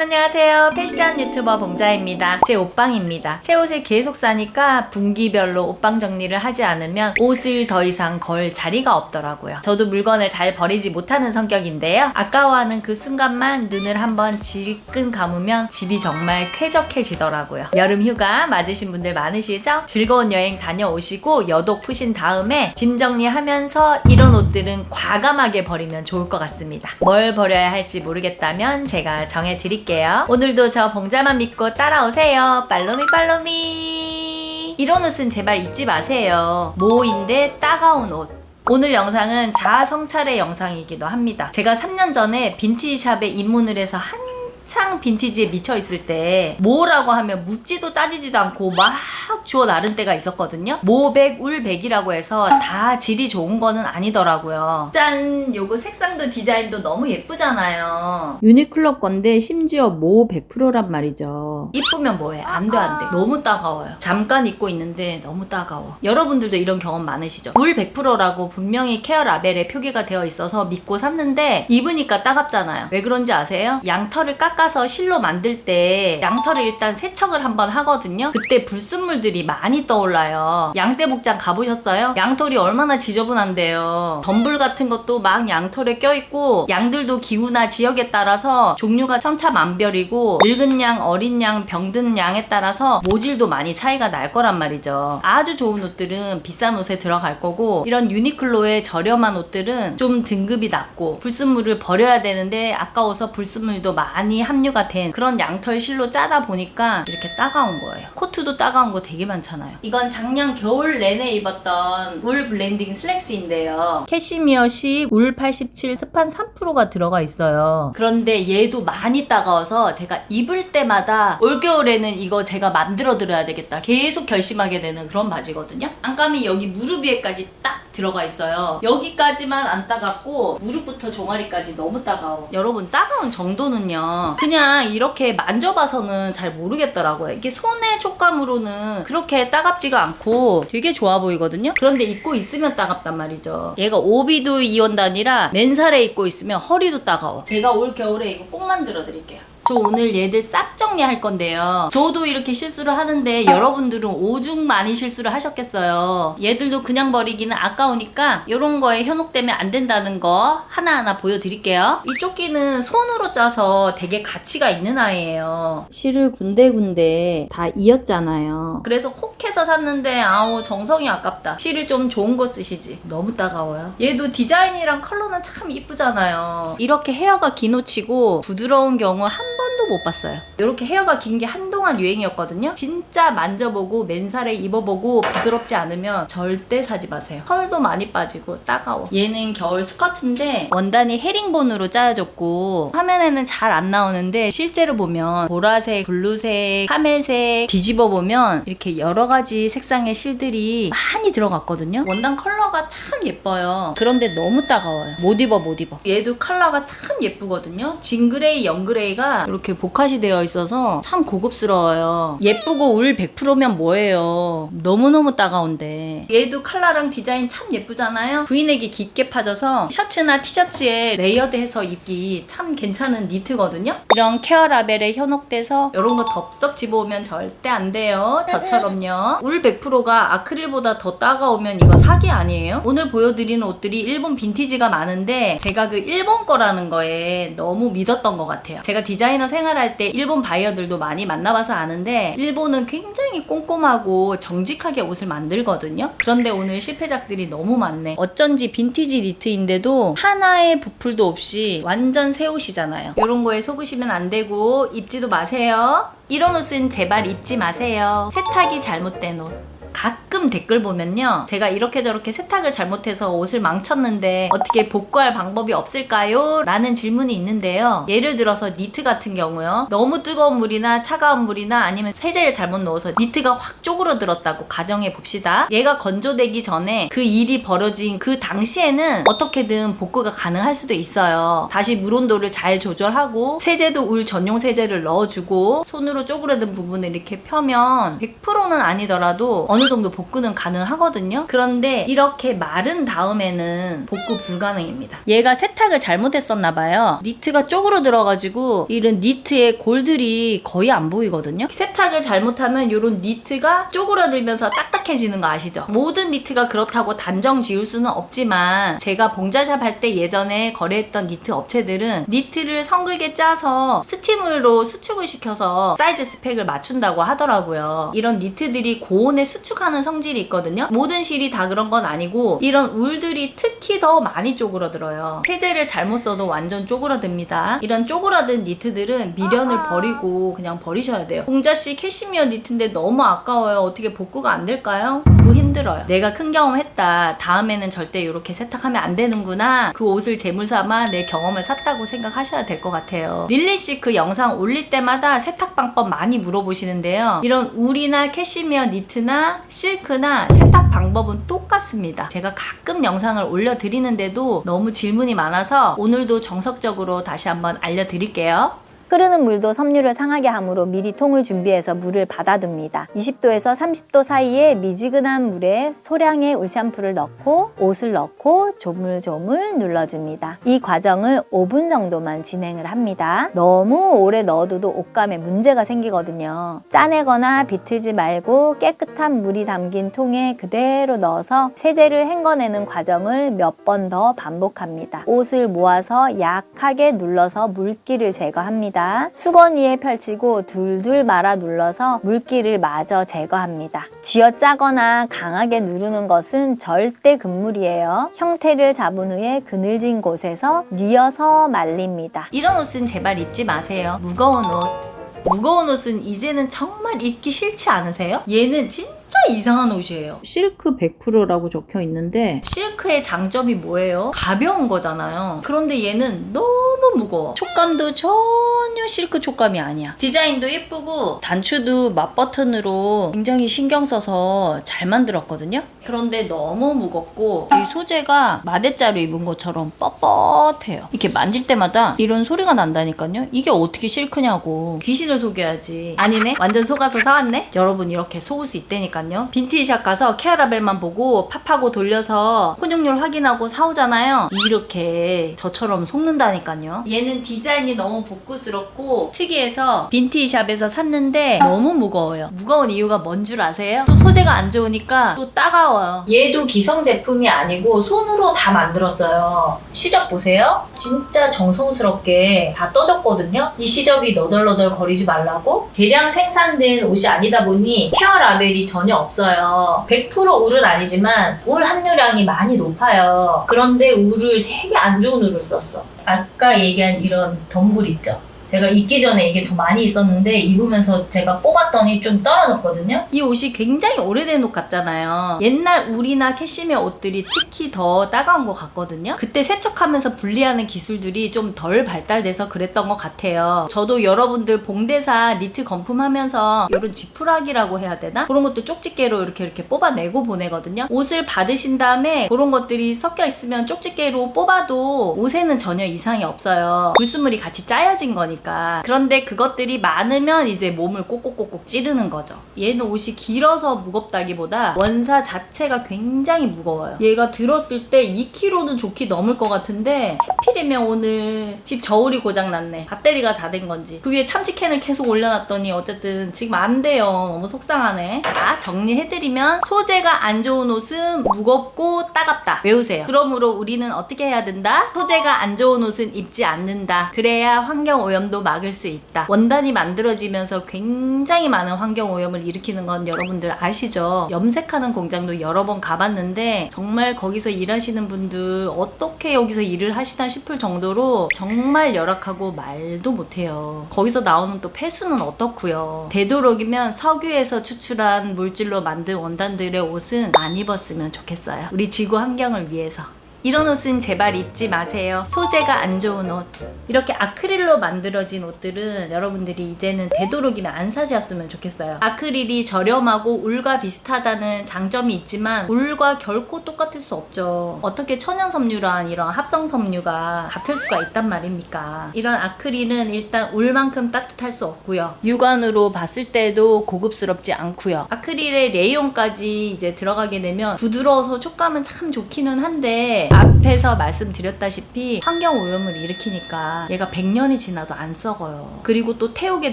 여러분 안녕하세요. 패션 유튜버 봉자입니다. 제 옷방입니다. 새 옷을 계속 사니까 분기별로 옷방 정리를 하지 않으면 옷을 더 이상 걸 자리가 없더라고요. 저도 물건을 잘 버리지 못하는 성격인데요. 아까워하는 그 순간만 눈을 한번 질끈 감으면 집이 정말 쾌적해지더라고요. 여름 휴가 맞으신 분들 많으시죠? 즐거운 여행 다녀오시고 여독 푸신 다음에 짐 정리하면서 이런 옷들은 과감하게 버리면 좋을 것 같습니다. 뭘 버려야 할지 모르겠다면 제가 정해드릴게요. 오늘도 저 봉자만 믿고 따라오세요. 팔로미 팔로미. 이런 옷은 제발 입지 마세요. 모인데 따가운 옷. 오늘 영상은 자아 성찰의 영상이기도 합니다. 제가 3년 전에 빈티지 샵에 입문을 해서 한 창 빈티지에 미쳐 있을 때 뭐라고 하면 묻지도 따지지도 않고 막 주워 나른 때가 있었거든요. 모백, 울백이라고 해서 다 질이 좋은 거는 아니더라고요. 짠! 요거 색상도 디자인도 너무 예쁘잖아요. 유니클로 건데 심지어 모 100%란 말이죠. 이쁘면 뭐해? 안 돼, 안 돼. 너무 따가워요. 잠깐 입고 있는데 너무 따가워. 여러분들도 이런 경험 많으시죠? 물 100%라고 분명히 케어 라벨에 표기가 되어 있어서 믿고 샀는데 입으니까 따갑잖아요. 왜 그런지 아세요? 양털을 깎아 서 실로 만들 때 양털을 일단 세척을 한번 하거든요. 그때 불순물들이 많이 떠올라요. 양떼 목장 가보셨어요? 양털이 얼마나 지저분한데요. 덤불 같은 것도 막 양털에 껴있고 양들도 기후나 지역에 따라서 종류가 천차만별이고 늙은 양, 어린 양, 병든 양에 따라서 모질도 많이 차이가 날 거란 말이죠. 아주 좋은 옷들은 비싼 옷에 들어갈 거고 이런 유니클로의 저렴한 옷들은 좀 등급이 낮고 불순물을 버려야 되는데 아까워서 불순물도 많이 함유가 된 그런 양털 실로 짜다 보니까 이렇게 따가운 거예요. 코트도 따가운 거 되게 많잖아요. 이건 작년 겨울 내내 입었던 울 블렌딩 슬랙스인데요. 캐시미어 10, 울 87, 스판 3%가 들어가 있어요. 그런데 얘도 많이 따가워서 제가 입을 때마다 올겨울에는 이거 제가 만들어 드려야 되겠다. 계속 결심하게 되는 그런 바지거든요. 안감이 여기 무릎 위에까지 딱 들어가 있어요. 여기까지만 안 따갑고 무릎부터 종아리까지 너무 따가워. 여러분 따가운 정도는요. 그냥 이렇게 만져봐서는 잘 모르겠더라고요. 이게 손의 촉감으로는 그렇게 따갑지가 않고 되게 좋아 보이거든요. 그런데 입고 있으면 따갑단 말이죠. 얘가 오비도 이온단이라 맨살에 입고 있으면 허리도 따가워. 제가 올 겨울에 이거 꼭 만들어 드릴게요. 저 오늘 얘들 싹 정리할 건데요. 저도 이렇게 실수를 하는데 여러분들은 오죽 많이 실수를 하셨겠어요. 얘들도 그냥 버리기는 아까우니까 이런 거에 현혹되면 안 된다는 거 하나하나 보여드릴게요. 이 조끼는 손으로 짜서 되게 가치가 있는 아이예요. 실을 군데군데 다 이었잖아요. 그래서 혹해서 샀는데 아우 정성이 아깝다. 실을 좀 좋은 거 쓰시지. 너무 따가워요. 얘도 디자인이랑 컬러는 참 이쁘잖아요. 이렇게 헤어가 긴 옷이고 부드러운 경우 한 못 봤어요. 이렇게 헤어가 긴 게 한동안 유행이었거든요. 진짜 만져보고 맨살에 입어보고 부드럽지 않으면 절대 사지 마세요. 털도 많이 빠지고 따가워. 얘는 겨울 스커트인데 원단이 헤링본으로 짜여졌고 화면에는 잘 안 나오는데 실제로 보면 보라색, 블루색, 카멜색 뒤집어 보면 이렇게 여러 가지 색상의 실들이 많이 들어갔거든요. 원단 컬러가 참 예뻐요. 그런데 너무 따가워요. 못 입어 못 입어. 얘도 컬러가 참 예쁘거든요. 진그레이, 영그레이가 이렇게 복합이 되어 있어서 참 고급스러워요. 예쁘고 울 100%면 뭐예요. 너무너무 따가운데. 얘도 컬러랑 디자인 참 예쁘잖아요. 브이넥이 깊게 파져서 셔츠나 티셔츠에 레이어드해서 입기 참 괜찮은 니트거든요. 이런 케어 라벨에 현혹돼서 이런 거 덥석 집어오면 절대 안 돼요. 저처럼요. 울 100%가 아크릴보다 더 따가우면 이거 사기 아니에요? 오늘 보여드리는 옷들이 일본 빈티지가 많은데 제가 그 일본 거라는 거에 너무 믿었던 것 같아요. 제가 디자이너 생활 할 때 일본 바이어들도 많이 만나봐서 아는데 일본은 굉장히 꼼꼼하고 정직하게 옷을 만들거든요. 그런데 오늘 실패작들이 너무 많네. 어쩐지 빈티지 니트인데도 하나의 부풀도 없이 완전 새 옷이잖아요. 이런 거에 속으시면 안 되고 입지도 마세요. 이런 옷은 제발 입지 마세요. 세탁이 잘못된 옷. 가끔 댓글 보면요. 제가 이렇게 저렇게 세탁을 잘못해서 옷을 망쳤는데 어떻게 복구할 방법이 없을까요? 라는 질문이 있는데요. 예를 들어서 니트 같은 경우요. 너무 뜨거운 물이나 차가운 물이나 아니면 세제를 잘못 넣어서 니트가 확 쪼그러들었다고 가정해 봅시다. 얘가 건조되기 전에 그 일이 벌어진 그 당시에는 어떻게든 복구가 가능할 수도 있어요. 다시 물 온도를 잘 조절하고 세제도 울 전용 세제를 넣어주고 손으로 쪼그러든 부분을 이렇게 펴면 100%는 아니더라도 정도 복구는 가능하거든요. 그런데 이렇게 마른 다음에는 복구 불가능입니다. 얘가 세탁을 잘못했었나 봐요. 니트가 쪽으로 들어가지고 이런 니트의 골들이 거의 안 보이거든요. 세탁을 잘못하면 이런 니트가 쪼그라들면서 딱딱해지는 거 아시죠? 모든 니트가 그렇다고 단정 지을 수는 없지만 제가 봉자샵 할 때 예전에 거래했던 니트 업체들은 니트를 성글게 짜서 스팀으로 수축을 시켜서 사이즈 스펙을 맞춘다고 하더라고요. 이런 니트들이 고온에 수축 하는 성질이 있거든요. 모든 실이 다 그런 건 아니고 이런 울들이 특히 더 많이 쪼그라들어요. 세제를 잘못 써도 완전 쪼그라듭니다. 이런 쪼그라든 니트들은 미련을 버리고 그냥 버리셔야 돼요. 공자씨 캐시미어 니트인데 너무 아까워요. 어떻게 복구가 안 될까요? 복구 힘들어요. 내가 큰 경험했다. 다음에는 절대 이렇게 세탁하면 안 되는구나. 그 옷을 재물 삼아 내 경험을 샀다고 생각하셔야 될 것 같아요. 릴리 씨 그 영상 올릴 때마다 세탁 방법 많이 물어보시는데요. 이런 울이나 캐시미어 니트나 실크나 세탁 방법은 똑같습니다. 제가 가끔 영상을 올려드리는데도 너무 질문이 많아서 오늘도 정석적으로 다시 한번 알려드릴게요. 흐르는 물도 섬유를 상하게 하므로 미리 통을 준비해서 물을 받아둡니다. 20도에서 30도 사이에 미지근한 물에 소량의 울 샴푸를 넣고 옷을 넣고 조물조물 눌러줍니다. 이 과정을 5분 정도만 진행을 합니다. 너무 오래 넣어둬도 옷감에 문제가 생기거든요. 짜내거나 비틀지 말고 깨끗한 물이 담긴 통에 그대로 넣어서 세제를 헹궈내는 과정을 몇 번 더 반복합니다. 옷을 모아서 약하게 눌러서 물기를 제거합니다. 수건 위에 펼치고 둘둘 말아 눌러서 물기를 마저 제거합니다. 쥐어짜거나 강하게 누르는 것은 절대 금물이에요. 형태를 잡은 후에 그늘진 곳에서 뉘어서 말립니다. 이런 옷은 제발 입지 마세요. 무거운 옷. 무거운 옷은 이제는 정말 입기 싫지 않으세요? 얘는 진짜 이상한 옷이에요. 실크 100%라고 적혀 있는데 실크의 장점이 뭐예요? 가벼운 거잖아요. 그런데 얘는 너무 무거워. 촉감도 전혀 실크 촉감이 아니야. 디자인도 예쁘고 단추도 맛 버튼으로 굉장히 신경 써서 잘 만들었거든요. 그런데 너무 무겁고 이 소재가 마대자루 입은 것처럼 뻣뻣해요. 이렇게 만질 때마다 이런 소리가 난다니까요. 이게 어떻게 실크냐고. 귀신을 속여야지. 아니네? 완전 속아서 사왔네? 여러분 이렇게 속을 수 있다니까요. 빈티지샵 가서 케어라벨만 보고 팝하고 돌려서 혼용률 확인하고 사오잖아요. 이렇게 저처럼 속는다니까요. 얘는 디자인이 너무 복구스럽고 특이해서 빈티지샵에서 샀는데 너무 무거워요. 무거운 이유가 뭔 줄 아세요? 또 소재가 안 좋으니까 또 따가워요. 얘도 기성 제품이 아니고 손으로 다 만들었어요. 시접 보세요. 진짜 정성스럽게 다 떠졌거든요. 이 시접이 너덜너덜 거리지 말라고 대량 생산된 옷이 아니다 보니 케어 라벨이 전혀 없어요. 100% 울은 아니지만 울 함유량이 많이 높아요. 그런데 울을 되게 안 좋은 울을 썼어. 아까 얘기한 이런 덤불 있죠? 제가 입기 전에 이게 더 많이 있었는데 입으면서 제가 뽑았더니 좀 떨어졌거든요. 이 옷이 굉장히 오래된 옷 같잖아요. 옛날 울이나 캐시미어 옷들이 특히 더 따가운 것 같거든요. 그때 세척하면서 분리하는 기술들이 좀 덜 발달돼서 그랬던 것 같아요. 저도 여러분들 봉대사 니트 건품하면서 이런 지푸라기라고 해야 되나? 그런 것도 쪽집게로 이렇게 이렇게 뽑아내고 보내거든요. 옷을 받으신 다음에 그런 것들이 섞여 있으면 쪽집게로 뽑아도 옷에는 전혀 이상이 없어요. 불순물이 같이 짜여진 거니까. 그런데 그것들이 많으면 이제 몸을 꼭꼭꼭꼭 찌르는 거죠. 얘는 옷이 길어서 무겁다기보다 원사 자체가 굉장히 무거워요. 얘가 들었을 때 2kg는 좋게 넘을 것 같은데 하필이면 오늘 집 저울이 고장났네. 배터리가 다 된 건지. 그 위에 참치캔을 계속 올려놨더니 어쨌든 지금 안 돼요. 너무 속상하네. 자, 정리해드리면 소재가 안 좋은 옷은 무겁고 따갑다. 외우세요. 그러므로 우리는 어떻게 해야 된다? 소재가 안 좋은 옷은 입지 않는다. 그래야 환경 오염도 막을 수 있다. 원단이 만들어지면서 굉장히 많은 환경 오염을 일으키는 건 여러분들 아시죠? 염색하는 공장도 여러 번 가봤는데 정말 거기서 일하시는 분들 어떻게 여기서 일을 하시나 싶을 정도로 정말 열악하고 말도 못해요. 거기서 나오는 또 폐수는 어떻고요? 되도록이면 석유에서 추출한 물질로 만든 원단들의 옷은 안 입었으면 좋겠어요. 우리 지구 환경을 위해서. 이런 옷은 제발 입지 마세요. 소재가 안 좋은 옷. 이렇게 아크릴로 만들어진 옷들은 여러분들이 이제는 되도록이면 안 사셨으면 좋겠어요. 아크릴이 저렴하고 울과 비슷하다는 장점이 있지만 울과 결코 똑같을 수 없죠. 어떻게 천연 섬유랑 이런 합성 섬유가 같을 수가 있단 말입니까? 이런 아크릴은 일단 울만큼 따뜻할 수 없고요. 육안으로 봤을 때도 고급스럽지 않고요. 아크릴의 레이온까지 이제 들어가게 되면 부드러워서 촉감은 참 좋기는 한데 앞에서 말씀드렸다시피 환경 오염을 일으키니까 얘가 100년이 지나도 안 썩어요. 그리고 또 태우게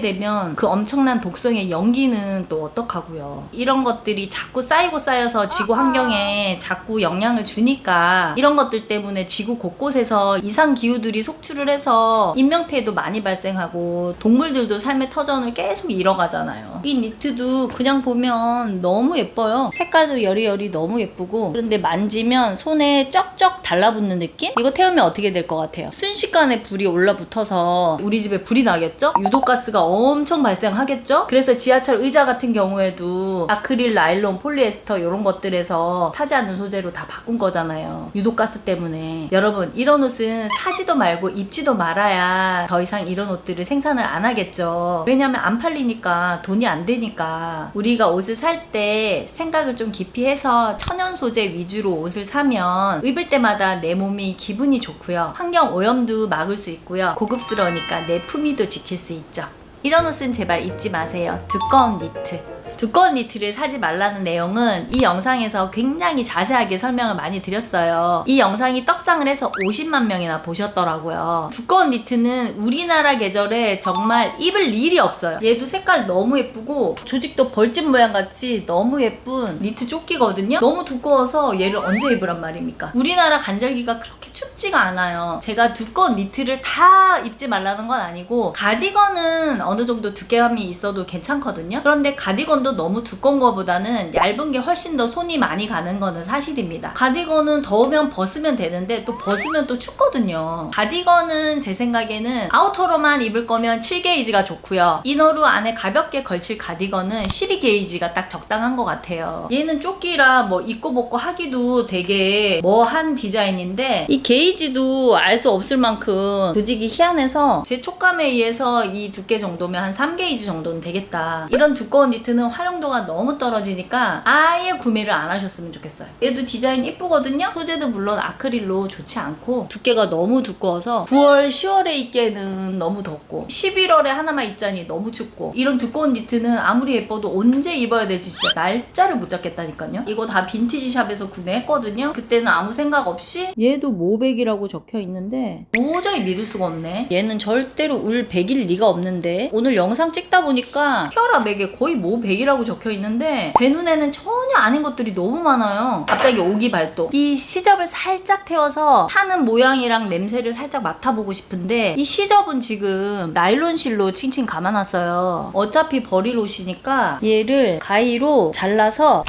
되면 그 엄청난 독성의 연기는 또 어떡하고요. 이런 것들이 자꾸 쌓이고 쌓여서 지구 환경에 자꾸 영향을 주니까 이런 것들 때문에 지구 곳곳에서 이상 기후들이 속출을 해서 인명 피해도 많이 발생하고 동물들도 삶의 터전을 계속 잃어가잖아요. 이 니트도 그냥 보면 너무 예뻐요. 색깔도 여리여리 너무 예쁘고 그런데 만지면 손에 쩍쩍 달라붙는 느낌? 이거 태우면 어떻게 될 것 같아요? 순식간에 불이 올라붙어서 우리 집에 불이 나겠죠? 유독가스가 엄청 발생하겠죠? 그래서 지하철 의자 같은 경우에도 아크릴, 나일론, 폴리에스터 이런 것들에서 타지 않는 소재로 다 바꾼 거잖아요. 유독가스 때문에. 여러분 이런 옷은 사지도 말고 입지도 말아야 더 이상 이런 옷들을 생산을 안 하겠죠. 왜냐면 안 팔리니까 돈이 안 되니까 우리가 옷을 살 때 생각을 좀 깊이 해서 천연 소재 위주로 옷을 사면 입을 때 마다 내 몸이 기분이 좋고요. 환경 오염도 막을 수 있고요. 고급스러우니까 내 품위도 지킬 수 있죠. 이런 옷은 제발 입지 마세요. 두꺼운 니트. 두꺼운 니트를 사지 말라는 내용은 이 영상에서 굉장히 자세하게 설명을 많이 드렸어요. 이 영상이 떡상을 해서 50만 명이나 보셨더라고요. 두꺼운 니트는 우리나라 계절에 정말 입을 일이 없어요. 얘도 색깔 너무 예쁘고 조직도 벌집 모양 같이 너무 예쁜 니트 조끼거든요. 너무 두꺼워서 얘를 언제 입으란 말입니까? 우리나라 간절기가 그렇게 춥지가 않아요. 제가 두꺼운 니트를 다 입지 말라는 건 아니고 가디건은 어느 정도 두께감이 있어도 괜찮거든요. 그런데 가디건도 너무 두꺼운 거보다는 얇은 게 훨씬 더 손이 많이 가는 거는 사실입니다. 가디건은 더우면 벗으면 되는데 또 벗으면 또 춥거든요. 가디건은 제 생각에는 아우터로만 입을 거면 7게이지가 좋고요. 이너로 안에 가볍게 걸칠 가디건은 12게이지가 딱 적당한 것 같아요. 얘는 조끼라 뭐 입고 벗고 하기도 되게 뭐한 디자인인데 이 게이지도 알 수 없을 만큼 조직이 희한해서 제 촉감에 의해서 이 두께 정도면 한 3게이지 정도는 되겠다. 이런 두꺼운 니트는 활용도가 너무 떨어지니까 아예 구매를 안 하셨으면 좋겠어요. 얘도 디자인 이쁘거든요? 소재도 물론 아크릴로 좋지 않고 두께가 너무 두꺼워서 9월, 10월에 입기에는 너무 덥고 11월에 하나만 입자니 너무 춥고 이런 두꺼운 니트는 아무리 예뻐도 언제 입어야 될지 진짜 날짜를 못 잡겠다니까요. 이거 다 빈티지 샵에서 구매했거든요. 그때는 아무 생각 없이 얘도 모백이라고 적혀 있는데 도저히 믿을 수가 없네. 얘는 절대로 울 100일 리가 없는데 오늘 영상 찍다 보니까 백에 거의 모 100이라 고 적혀 있는데 제 눈에는 전혀 아닌 것들이 너무 많아요. 갑자기 오기 발도. 이 시접을 살짝 태워서 타는 모양이랑 냄새를 살짝 맡아보고 싶은데 이 시접은 지금 나일론 실로 칭칭 감아놨어요. 어차피 버릴 옷이니까 얘를 가위로 잘라서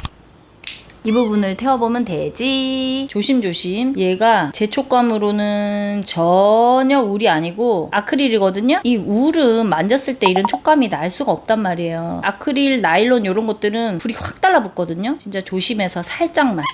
이 부분을 태워보면 되지. 조심조심. 얘가 제 촉감으로는 전혀 울이 아니고 아크릴이거든요? 이 울은 만졌을 때 이런 촉감이 날 수가 없단 말이에요. 아크릴, 나일론 이런 것들은 불이 확 달라붙거든요? 진짜 조심해서 살짝만.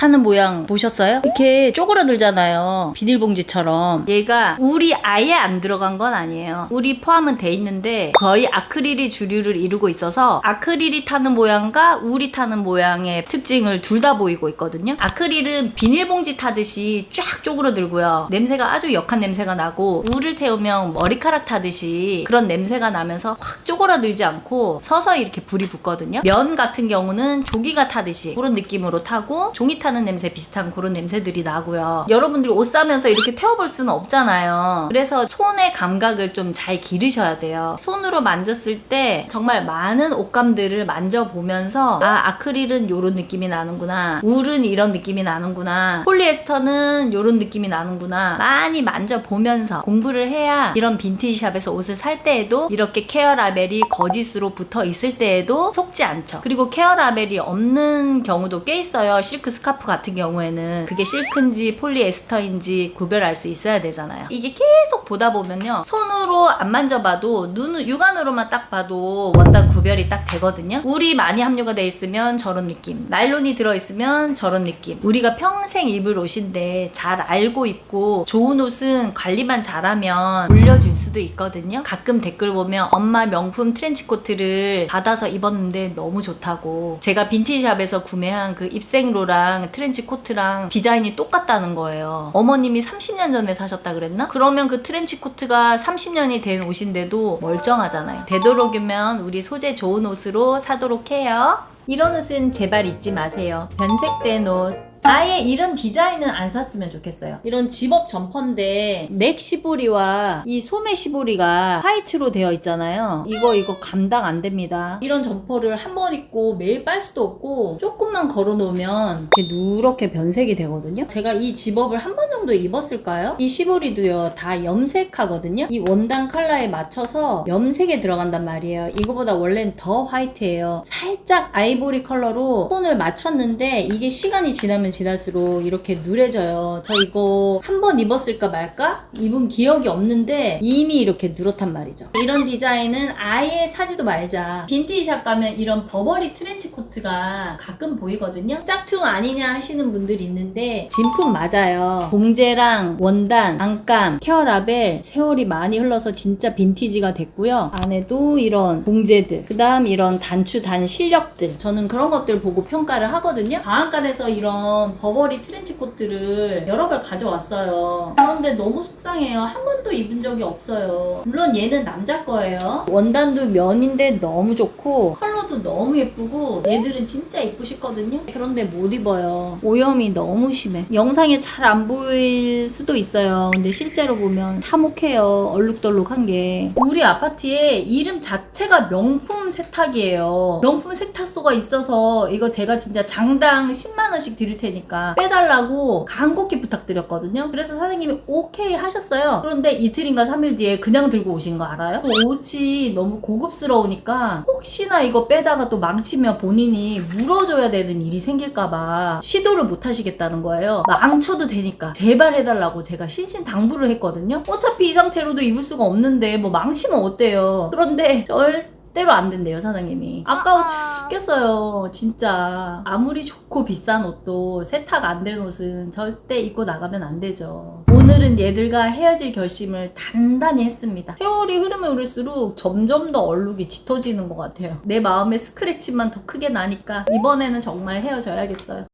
타는 모양 보셨어요? 이렇게 쪼그라들잖아요. 비닐봉지처럼. 얘가 울이 아예 안 들어간 건 아니에요. 울이 포함은 돼 있는데 거의 아크릴이 주류를 이루고 있어서 아크릴이 타는 모양과 울이 타는 모양의 특징을 둘 다 보이고 있거든요. 아크릴은 비닐봉지 타듯이 쫙 쪼그라들고요. 냄새가 아주 역한 냄새가 나고 울을 태우면 머리카락 타듯이 그런 냄새가 나면서 확 쪼그라들지 않고 서서히 이렇게 불이 붙거든요. 면 같은 경우는 조기가 타듯이 그런 느낌으로 타고 종이 타는 냄새 비슷한 그런 냄새들이 나고요. 여러분들이 옷 사면서 이렇게 태워볼 수는 없잖아요. 그래서 손의 감각을 좀 잘 기르셔야 돼요. 손으로 만졌을 때 정말 많은 옷감들을 만져보면서 아 아크릴은 이런 느낌이 나는구나. 울은 이런 느낌이 나는구나. 폴리에스터는 이런 느낌이 나는구나. 많이 만져보면서 공부를 해야 이런 빈티지샵에서 옷을 살 때에도 이렇게 케어 라벨이 거짓으로 붙어 있을 때에도 속지 않죠. 그리고 케어 라벨이 없는 경우도 꽤 있어요. 실크 스카프 스카프 같은 경우에는 그게 실크인지 폴리에스터인지 구별할 수 있어야 되잖아요. 이게 계속 보다 보면요. 손으로 안 만져봐도 눈 육안으로만 딱 봐도 원단 구별이 딱 되거든요. 울이 많이 함유가 돼 있으면 저런 느낌, 나일론이 들어 있으면 저런 느낌. 우리가 평생 입을 옷인데 잘 알고 입고 좋은 옷은 관리만 잘하면 올려줄 수도 있거든요. 가끔 댓글 보면 엄마 명품 트렌치 코트를 받아서 입었는데 너무 좋다고. 제가 빈티지샵에서 구매한 그 입생로랑 트렌치 코트랑 디자인이 똑같다는 거예요. 어머님이 30년 전에 사셨다 그랬나? 그러면 그 트렌치 코트가 30년이 된 옷인데도 멀쩡하잖아요. 되도록이면 우리 소재 좋은 옷으로 사도록 해요. 이런 옷은 제발 입지 마세요. 변색된 옷. 아예 이런 디자인은 안 샀으면 좋겠어요. 이런 집업 점퍼인데 넥 시보리와 이 소매 시보리가 화이트로 되어 있잖아요. 이거 이거 감당 안 됩니다. 이런 점퍼를 한 번 입고 매일 빨 수도 없고 조금만 걸어 놓으면 이렇게 누렇게 변색이 되거든요. 제가 이 집업을 한 번 정도 입었을까요? 이 시보리도요 다 염색하거든요. 이 원단 컬러에 맞춰서 염색에 들어간단 말이에요. 이거보다 원래는 더 화이트예요. 살짝 아이보리 컬러로 톤을 맞췄는데 이게 시간이 지나면 지날수록 이렇게 누래져요. 저 이거 한 번 입었을까 말까? 입은 기억이 없는데 이미 이렇게 누렇단 말이죠. 이런 디자인은 아예 사지도 말자. 빈티지샵 가면 이런 버버리 트렌치 코트가 가끔 보이거든요. 짝퉁 아니냐 하시는 분들이 있는데 진품 맞아요. 봉제랑 원단, 안감, 케어 라벨 세월이 많이 흘러서 진짜 빈티지가 됐고요. 안에도 이런 봉제들, 그 다음 이런 단추 단 실력들. 저는 그런 것들 보고 평가를 하거든요. 방앗간에서 이런 버버리 트렌치 코트를 여러 벌 가져왔어요. 그런데 너무 속상해요. 한 번도 입은 적이 없어요. 물론 얘는 남자 거예요. 원단도 면인데 너무 좋고 컬러도 너무 예쁘고 얘들은 진짜 입고 싶거든요. 그런데 못 입어요. 오염이 너무 심해. 영상에 잘 안 보일 수도 있어요. 근데 실제로 보면 참혹해요. 얼룩덜룩한 게. 우리 아파트에 이름 자체가 명품 세탁이에요. 명품 세탁소가 있어서 이거 제가 진짜 장당 10만 원씩 드릴 테니 까 빼달라고 간곡히 부탁드렸거든요. 그래서 사장님이 오케이 하셨어요. 그런데 이틀인가 3일 뒤에 그냥 들고 오신 거 알아요? 또 옷이 너무 고급스러우니까 혹시나 이거 빼다가 또 망치면 본인이 물어줘야 되는 일이 생길까봐 시도를 못 하시겠다는 거예요. 망쳐도 되니까 제발 해달라고 제가 신신당부를 했거든요. 어차피 이 상태로도 입을 수가 없는데 뭐 망치면 어때요? 그런데 절대 로 안 된대요 사장님이. 아까워 죽겠어요 진짜. 아무리 좋고 비싼 옷도 세탁 안 된 옷은 절대 입고 나가면 안 되죠. 오늘은 얘들과 헤어질 결심을 단단히 했습니다. 세월이 흐르면 흐를수록 점점 더 얼룩이 짙어지는 것 같아요. 내 마음의 스크래치만 더 크게 나니까 이번에는 정말 헤어져야겠어요.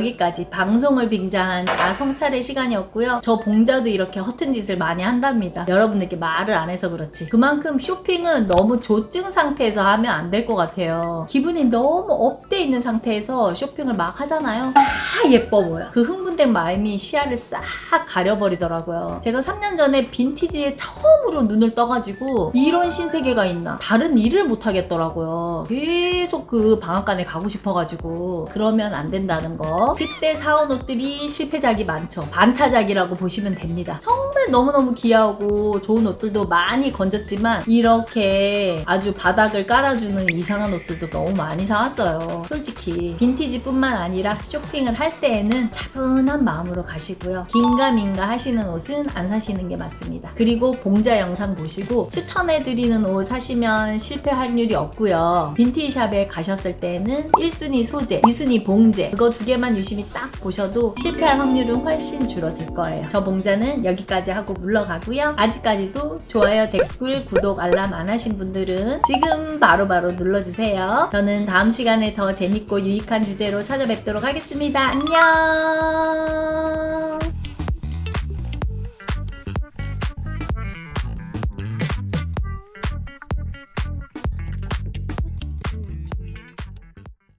여기까지 방송을 빙자한 자성찰의 시간이었고요. 저 봉자도 이렇게 허튼 짓을 많이 한답니다. 여러분들께 말을 안 해서 그렇지. 그만큼 쇼핑은 너무 조증 상태에서 하면 안 될 것 같아요. 기분이 너무 업돼 있는 상태에서 쇼핑을 막 하잖아요. 다 예뻐 보여. 그 흥분된 마음이 시야를 싹 가려버리더라고요. 제가 3년 전에 빈티지에 처음으로 눈을 떠가지고 이런 신세계가 있나. 다른 일을 못 하겠더라고요. 계속 그 방앗간에 가고 싶어가지고 그러면 안 된다는 거. 그때 사온 옷들이 실패작이 많죠. 반타작이라고 보시면 됩니다. 정말 너무너무 귀하고 좋은 옷들도 많이 건졌지만 이렇게 아주 바닥을 깔아주는 이상한 옷들도 너무 많이 사왔어요. 솔직히 빈티지뿐만 아니라 쇼핑을 할 때에는 차분한 마음으로 가시고요. 긴가민가 하시는 옷은 안 사시는 게 맞습니다. 그리고 봉자 영상 보시고 추천해드리는 옷 사시면 실패 확률이 없고요. 빈티샵에 가셨을 때는 1순위 소재, 2순위 봉제 그거 두 개만 유심히 딱 보셔도 실패할 확률은 훨씬 줄어들 거예요. 저 봉자는 여기까지 하고 물러가고요. 아직까지도 좋아요, 댓글, 구독, 알람 안 하신 분들은 지금 바로바로 눌러주세요. 저는 다음 시간에 더 재밌고 유익한 주제로 찾아뵙도록 하겠습니다. 안녕!